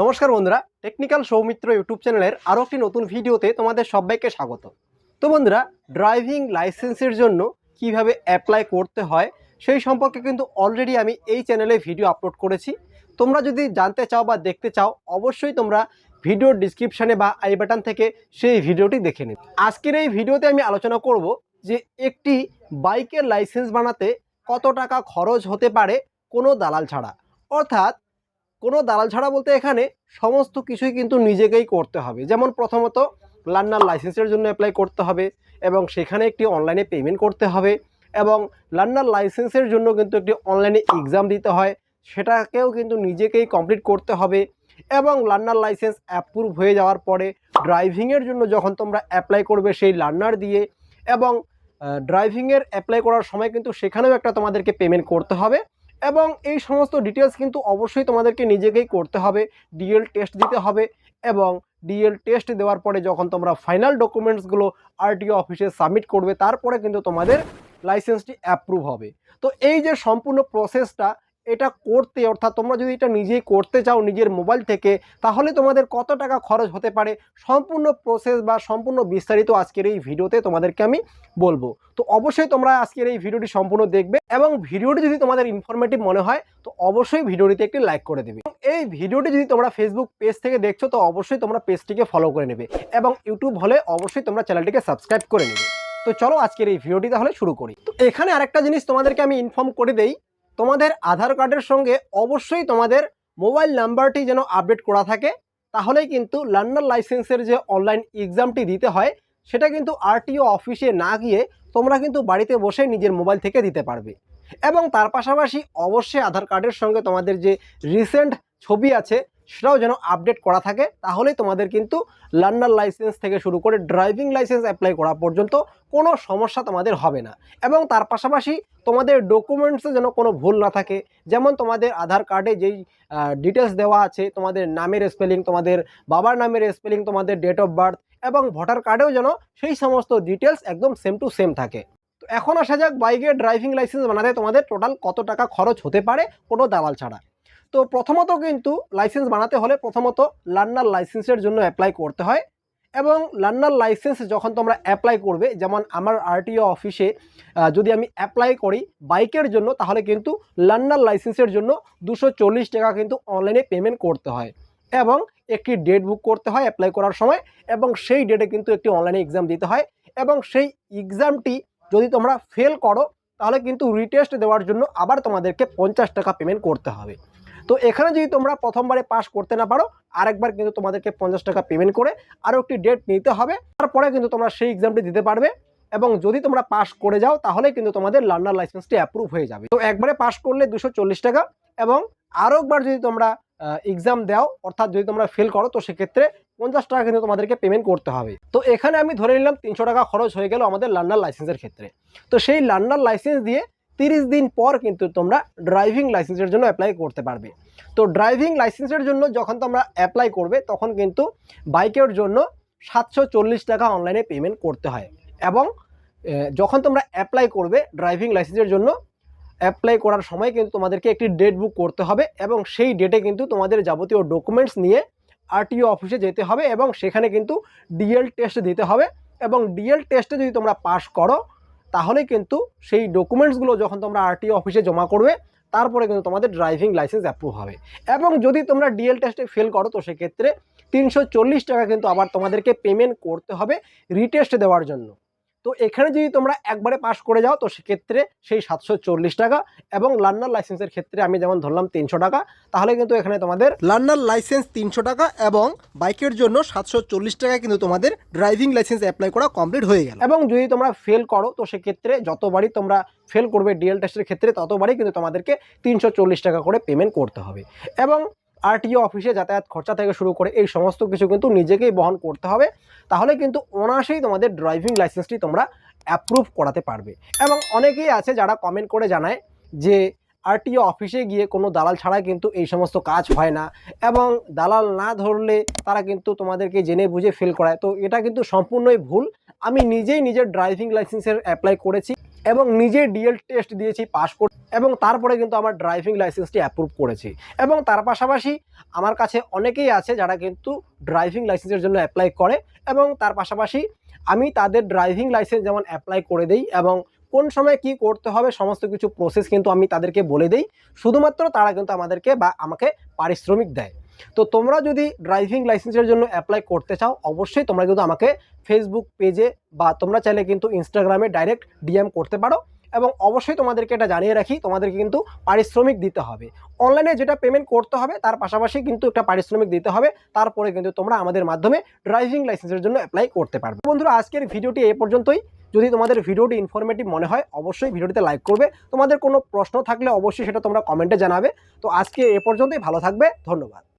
নমস্কার বন্ধুরা technical Soumitra YouTube চ্যানেলের আরও একটি নতুন ভিডিওতে তোমাদের সবাইকে স্বাগত। তো বন্ধুরা ড্রাইভিং লাইসেন্সের জন্য কীভাবে অ্যাপ্লাই করতে হয়, সেই সম্পর্কে কিন্তু অলরেডি আমি এই চ্যানেলে ভিডিও আপলোড করেছি। তোমরা যদি জানতে চাও বা দেখতে চাও, অবশ্যই তোমরা ভিডিওর ডিসক্রিপশানে বা আই বাটন থেকে সেই ভিডিওটি দেখে নিন আজকের এই ভিডিওতে আমি আলোচনা করব যে একটি বাইকের লাইসেন্স বানাতে কত টাকা খরচ হতে পারে কোনো দালাল ছাড়া। অর্থাৎ কোনো দালাল ছাড়া বলতে এখানে সমস্ত কিছুই কিন্তু নিজেকেই করতে হবে। যেমন প্রথমত লার্নার লাইসেন্সের জন্য অ্যাপ্লাই করতে হবে এবং সেখানে একটি অনলাইনে পেমেন্ট করতে হবে এবং লার্নার লাইসেন্সের জন্য কিন্তু একটি অনলাইনে এক্সাম দিতে হয়। সেটাকেও কিন্তু নিজেকেই কমপ্লিট করতে হবে এবং লার্নার লাইসেন্স অ্যাপ্রুভ হয়ে যাওয়ার পরে ড্রাইভিংয়ের জন্য যখন তোমরা অ্যাপ্লাই করবে সেই লার্নার দিয়ে এবং ড্রাইভিংয়ের অ্যাপ্লাই করার সময় কিন্তু সেখানেও একটা তোমাদেরকে পেমেন্ট করতে হবে। এবং এই সমস্ত ডিটেলস কিন্তু অবশ্যই তোমাদেরকে নিজেকেই করতে হবে। ডিএল টেস্ট দিতে হবে এবং ডিএল টেস্ট দেওয়ার পরে যখন তোমরা ফাইনাল ডকুমেন্টসগুলো আরটিও অফিসে সাবমিট করবে, তারপরে কিন্তু তোমাদের লাইসেন্সটি অ্যাপ্রুভ হবে। তো এই যে সম্পূর্ণ প্রসেসটা এটা করতে, অর্থাৎ তোমরা যদি এটা নিজেই করতে চাও নিজের মোবাইল থেকে, তাহলে তোমাদের কত টাকা খরচ হতে পারে? সম্পূর্ণ প্রসেস বা সম্পূর্ণ বিস্তারিত আজকের এই ভিডিওতে তোমাদেরকে আমি বলব। তো অবশ্যই তোমরা আজকের এই ভিডিওটি সম্পূর্ণ দেখবে এবং ভিডিওটি যদি তোমাদের ইনফরমেটিভ মনে হয়, তো অবশ্যই ভিডিওটিতে একটি লাইক করে দেবে। এই ভিডিওটি যদি তোমরা ফেসবুক পেজ থেকে দেখছ, তো অবশ্যই তোমরা পেজটিকে ফলো করে নেবে এবং ইউটিউব হলে অবশ্যই তোমরা চ্যানেলটিকে সাবস্ক্রাইব করে নেবে। তো চলো আজকের এই ভিডিওটি তাহলে শুরু করি। তো এখানে আরেকটা জিনিস তোমাদেরকে আমি ইনফর্ম করে দেই। তোমাদের আধার কার্ডের সঙ্গে অবশ্যই তোমাদের মোবাইল নাম্বারটি যেন আপডেট করা থাকে, তাহলেই কিন্তু লার্নার লাইসেন্সের যে অনলাইন এক্সামটি দিতে হয়, সেটা কিন্তু আরটিও অফিসে না গিয়ে তোমরা কিন্তু বাড়িতে বসে নিজের মোবাইল থেকে দিতে পারবে। এবং তার পাশাপাশি অবশ্যই আধার কার্ডের সঙ্গে তোমাদের যে রিসেন্ট ছবি আছে সেটাও যেন আপডেট করা থাকে, তাহলেই তোমাদের কিন্তু লার্নার লাইসেন্স থেকে শুরু করে ড্রাইভিং লাইসেন্স অ্যাপ্লাই করা পর্যন্ত কোনো সমস্যা তোমাদের হবে না। এবং তার পাশাপাশি তোমাদের ডকুমেন্টসে যেন কোনো ভুল না থাকে, যেমন তোমাদের আধার কার্ডে যেই ডিটেলস দেওয়া আছে, তোমাদের নামের স্পেলিং তোমাদের বাবার নামের স্পেলিং তোমাদের ডেট অফ বার্থ এবং ভোটার কার্ডেও যেন সেই সমস্ত ডিটেলস একদম সেম টু সেম থাকে। তো এখন আসা যাক বাইকের ড্রাইভিং লাইসেন্স বানাতে তোমাদের টোটাল কত টাকা খরচ হতে পারে, কোনো দালাল ছাড়া। তো প্রথমত কিন্তু লাইসেন্স বানাতে হলে প্রথমত লার্নার লাইসেন্সের জন্য অ্যাপ্লাই করতে হয় এবং লার্নার লাইসেন্স যখন তোমরা অ্যাপ্লাই করবে, যেমন আমার আরটিও অফিসে যদি আমি অ্যাপ্লাই করি বাইকের জন্য, তাহলে কিন্তু লার্নার লাইসেন্সের জন্য দুশো টাকা কিন্তু অনলাইনে পেমেন্ট করতে হয় এবং একটি ডেট বুক করতে হয় অ্যাপ্লাই করার সময় এবং সেই ডেটে কিন্তু একটি অনলাইনে এক্সাম দিতে হয় এবং সেই এক্সামটি যদি তোমরা ফেল করো, তাহলে কিন্তু রিটেস্ট দেওয়ার জন্য আবার তোমাদেরকে পঞ্চাশ টাকা পেমেন্ট করতে হবে। তো এখানে যদি তোমরা প্রথমবারে পাস করতে না পারো, আরেকবার কিন্তু তোমাদেরকে পঞ্চাশ টাকা পেমেন্ট করে আরও একটি ডেট নিতে হবে। তারপরে কিন্তু তোমরা সেই এক্সামটি দিতে পারবে এবং যদি তোমরা পাস করে যাও, তাহলে কিন্তু তোমাদের লার্নার লাইসেন্সটি অ্যাপ্রুভ হয়ে যাবে। তো একবারে পাস করলে দুশো টাকা এবং আরও একবার যদি তোমরা এক্সাম দাও, অর্থাৎ যদি তোমরা ফেল করো, তো সেক্ষেত্রে পঞ্চাশ টাকা কিন্তু তোমাদেরকে পেমেন্ট করতে হবে। তো এখানে আমি ধরে নিলাম তিনশো টাকা খরচ হয়ে গেল আমাদের লার্নার লাইসেন্সের ক্ষেত্রে। তো সেই লার্নার লাইসেন্স দিয়ে তিরিশ দিন পর কিন্তু তোমরা ড্রাইভিং লাইসেন্সের জন্য অ্যাপ্লাই করতে পারবে। তো ড্রাইভিং লাইসেন্সের জন্য যখন তোমরা অ্যাপ্লাই করবে, তখন কিন্তু বাইকের জন্য সাতশো চল্লিশ টাকা অনলাইনে পেমেন্ট করতে হয়। এবং যখন তোমরা অ্যাপ্লাই করবে ড্রাইভিং লাইসেন্সের জন্য অ্যাপ্লাই করার সময় কিন্তু তোমাদেরকে একটি ডেট বুক করতে হবে এবং সেই ডেটে কিন্তু তোমাদের যাবতীয় ডকুমেন্টস নিয়ে আরটিও অফিসে যেতে হবে এবং সেখানে কিন্তু ডিএল টেস্ট দিতে হবে। এবং ডিএল টেস্টে যদি তোমরা পাস করো তাহলে কিন্তু সেই ডকুমেন্টসগুলো যখন তোমরা আরটিও অফিসে জমা করবে, তারপরে কিন্তু তোমাদের ড্রাইভিং লাইসেন্স অ্যাপ্রুভ হবে। এবং যদি তোমরা ডিএল টেস্টে ফেল করো, তো সেক্ষেত্রে তিনশো চল্লিশ টাকা কিন্তু আবার তোমাদেরকে পেমেন্ট করতে হবে রিটেস্ট দেওয়ার জন্য। তো এখানে যদি তোমরা একবারে পাস করে যাও, তো সেক্ষেত্রে সেই সাতশো চল্লিশ টাকা এবং লার্নার লাইসেন্সের ক্ষেত্রে আমি যেমন ধরলাম তিনশো টাকা, তাহলে কিন্তু এখানে তোমাদের লার্নার লাইসেন্স তিনশো টাকা এবং বাইকের জন্য সাতশো চল্লিশ টাকা কিন্তু তোমাদের ড্রাইভিং লাইসেন্স অ্যাপ্লাই করা কমপ্লিট হয়ে গেল। এবং যদি তোমরা ফেল করো, তো সেক্ষেত্রে যতবারই তোমরা ফেল করবে ডিএল টেস্টের ক্ষেত্রে, ততবারই কিন্তু তোমাদেরকে তিনশো চল্লিশ টাকা করে পেমেন্ট করতে হবে। এবং আরটিও অফিসে যাতায়াত খরচা থেকে শুরু করে এই সমস্ত কিছু কিন্তু নিজেকেই বহন করতে হবে। তাহলে কিন্তু অনায়াসেই তোমাদের ড্রাইভিং লাইসেন্সটি তোমরা অ্যাপ্রুভ করাতে পারবে। এবং অনেকেই আছে যারা কমেন্ট করে জানায় যে আরটিও অফিসে গিয়ে কোনো দালাল ছাড়াই কিন্তু এই সমস্ত কাজ হয় না এবং দালাল না ধরলে তারা কিন্তু তোমাদেরকে জেনে বুঝে ফেল করায়। তো এটা কিন্তু সম্পূর্ণই ভুল। আমি নিজেই নিজের ড্রাইভিং লাইসেন্সের অ্যাপ্লাই করেছি। এবং নিজে ডিএল টেস্ট দিয়েছি পাস করে, এবং তারপরে কিন্তু আমার ড্রাইভিং লাইসেন্সটি অ্যাপ্রুভ করেছি। এবং তার পাশাপাশি আমার কাছে অনেকেই আছে যারা কিন্তু ড্রাইভিং লাইসেন্সের জন্য অ্যাপ্লাই করে, এবং তার পাশাপাশি আমি তাদের ড্রাইভিং লাইসেন্স যেমন অ্যাপ্লাই করে দেই এবং কোন সময় কি করতে হবে সমস্ত কিছু প্রসেস কিন্তু আমি তাদেরকে বলে দেই। শুধুমাত্র তারা কিন্তু আমাদেরকে বা আমাকে পারিশ্রমিক দেয়। তো তোমরা যদি ড্রাইভিং লাইসেন্সের জন্য অ্যাপ্লাই করতে চাও, অবশ্যই তোমরা কিন্তু আমাকে ফেসবুক পেজে বা তোমরা চাইলে কিন্তু ইনস্টাগ্রামে ডাইরেক্ট ডিএম করতে পারো এবং অবশ্যই তোমাদেরকে এটা জানিয়ে রাখি, তোমাদেরকে কিন্তু পারিশ্রমিক দিতে হবে। অনলাইনে যেটা পেমেন্ট করতে হবে, তার পাশাপাশি কিন্তু একটা পারিশ্রমিক দিতে হবে, তারপরে কিন্তু তোমরা আমাদের মাধ্যমে ড্রাইভিং লাইসেন্সের জন্য অ্যাপ্লাই করতে পারবে। বন্ধুরা, আজকের ভিডিওটি এ পর্যন্তই। যদি তোমাদের ভিডিওটি ইনফরমেটিভ মনে হয়, অবশ্যই ভিডিওটিতে লাইক করবে। তোমাদের কোনো প্রশ্ন থাকলে অবশ্যই সেটা তোমরা কমেন্টে জানাবে। তো আজকে এ পর্যন্তই, ভালো থাকবে, ধন্যবাদ।